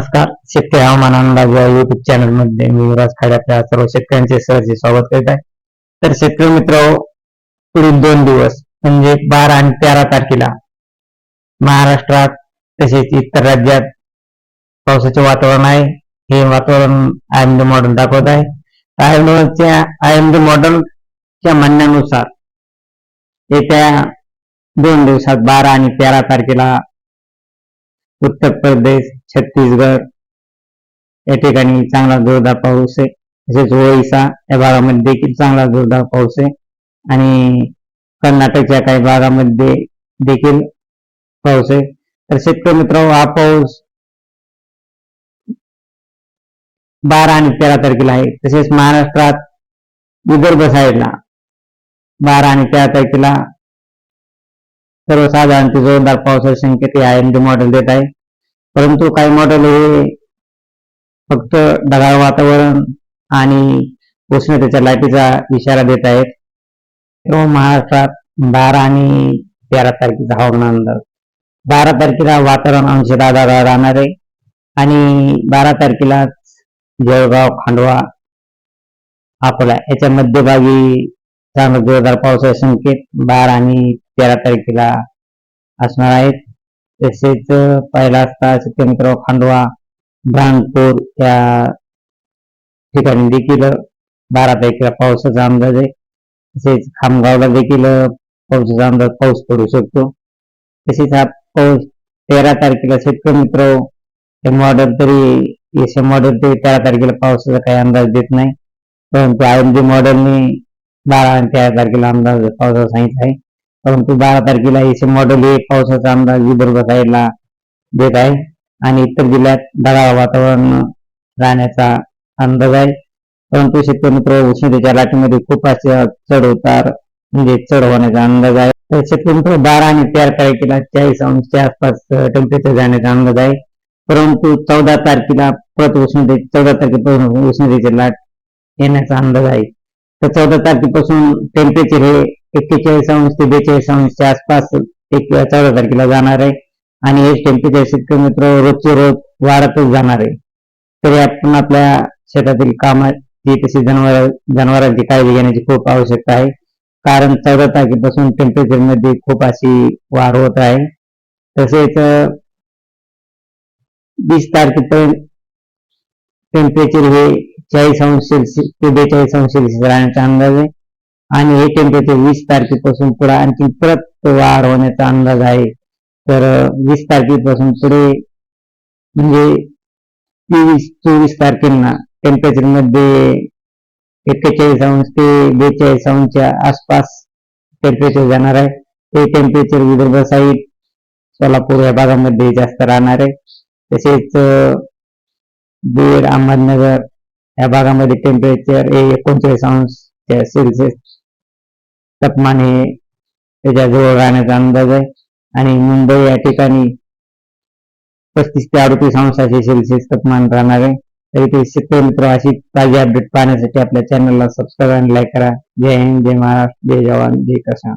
नमस्कार. शेतकरी हवामान अंदाज या युट्यूब चॅनलमध्ये मी युवराज खाडे आपल्या सर्व शेतकऱ्यांचे सहर्ष स्वागत करीत आहे. तर शेतकरी मित्र पुढील दोन दिवस म्हणजे बारा आणि तेरा तारखेला महाराष्ट्रात तसेच इतर राज्यात पावसाचे वातावरण आहे. हे वातावरण आय एम डी मॉडेल दाखवत आहे. I M I M D मॉडेलच्या म्हणण्यानुसार येत्या दोन दिवसात बारा आणि तेरा तारखेला उत्तर प्रदेश छत्तीसगड या ठिकाणी चांगला जोरदार पाऊस आहे. तसेच ओडिसा या भागामध्ये देखील चांगला जोरदार पाऊस आहे. आणि कर्नाटकच्या काही भागामध्ये देखील पाऊस आहे. तर शेतकरी मित्र हा पाऊस बारा आणि तेरा तारखेला आहे. तसेच महाराष्ट्रात विदर्भ साईडला बारा आणि तेरा तारखेला सर्वसाधारण ते जोरदार पावसाचे संकेत हे आय एम डी मॉडेल देत आहे परंतु काही मॉडेल हे फक्त ढगाळ वातावरण आणि उष्णतेच्या लाटेचा इशारा देत आहेत. तेव्हा महाराष्ट्रात बारा आणि तेरा तारखेचा हवामान अंदाज. बारा तारखेला वातावरण अंशतः ढगाळ राहणार आहे. आणि बारा तारखेला जळगाव खांडवा अकोला याच्या मध्यभागी चांगला जोरदार पावसाचे संकेत बारा आणि तेरा तारखेला असणार आहेत. तसेच पाहिला असता शेतकरी खांडवा ब्रांगपूर या ठिकाणी देखील बारा तारखेला पावसाचा अंदाज आहे. तसेच खामगावला देखील पावसाचा अंदाज पाऊस पडू शकतो. तसेच हा पाऊस तेरा तारखेला शेतकरी मित्र हे मॉडेल तरी एस मॉडेल तरी तेरा तारखेला पावसाचा काही अंदाज देत नाही. परंतु आय एम जी मॉडेलने बारा आणि तेरा तारखेला अंदाज पावसाचा सांगितला आहे. परंतु बारा तारखेला एस मॉडेल हे पावसाचा अंदाज विदर्भ साईडला देत आहे. आणि इतर जिल्ह्यात ढगाळ वातावरण राहण्याचा अंदाज आहे. परंतु शेतकरी मित्र उष्णतेच्या लाटेमध्ये खूप असे चढ उतार म्हणजे चढ होण्याचा अंदाज आहे. तर शेतकरी मित्र बारा आणि तेरा तारखेला चाळीस अंशच्या आसपास टेम्परेचर जाण्याचा अंदाज आहे. परंतु चौदा तारखेला परत उष्णते चौदा तारखेपासून उष्णतेची लाट येण्याचा अंदाज आहे. तर चौदा तारखेपासून टेम्परेचर हे एक्केचाळीस अंश ते बेचाळीस अंशच्या आसपास एक चौदा तारखेला जाणार आहे. आणि हेच टेम्परेचर शेतकरी मित्र रोजचे रोज वाढतच जाणार आहे. तरी आपण आपल्या शेतातील कामाची तशी जनावर जनावरांची काळजी घेण्याची खूप आवश्यकता आहे. कारण चौदा तारखेपासून टेम्परेचरमध्ये खूप अशी वाढ होत आहे. तसेच वीस तारखेपर्यंत टेम्परेचर हे चाळीस अंश सेल्सिअस ते बेचाळीस अंश सेल्सिअस राहण्याचा अंदाज आहे. आणि हे टेम्परेचर वीस तारखेपासून पुढे आणखी परत वाढ होण्याचा अंदाज आहे. तर वीस तारखेपासून पुढे म्हणजे तेवीस चोवीस तारखेंना टेम्परेचरमध्ये एक्केचाळीस अंश ते बेचाळीस अंशच्या आसपास टेम्परेचर जाणार आहे. ते टेम्परेचर विदर्भ साईड सोलापूर या भागामध्ये जास्त राहणार आहे. तसेच बीड अहमदनगर या भागामध्ये टेम्परेचर हे एकोणचाळीस अंश सेल्सिअस तापमान हे त्याच्याजवळ राहण्याचा अंदाज आहे. आणि मुंबई या ठिकाणी पस्तीस ते अडतीस अंशाचे सेल्सिअस तापमान राहणार आहे. तरी ते शेतकरी मित्र अशी ताजी अपडेट पाहण्यासाठी आपल्या चॅनलला सबस्क्राईब आणि लाईक करा. जय हिंद जय महाराष्ट्र जय जवान जय किसान.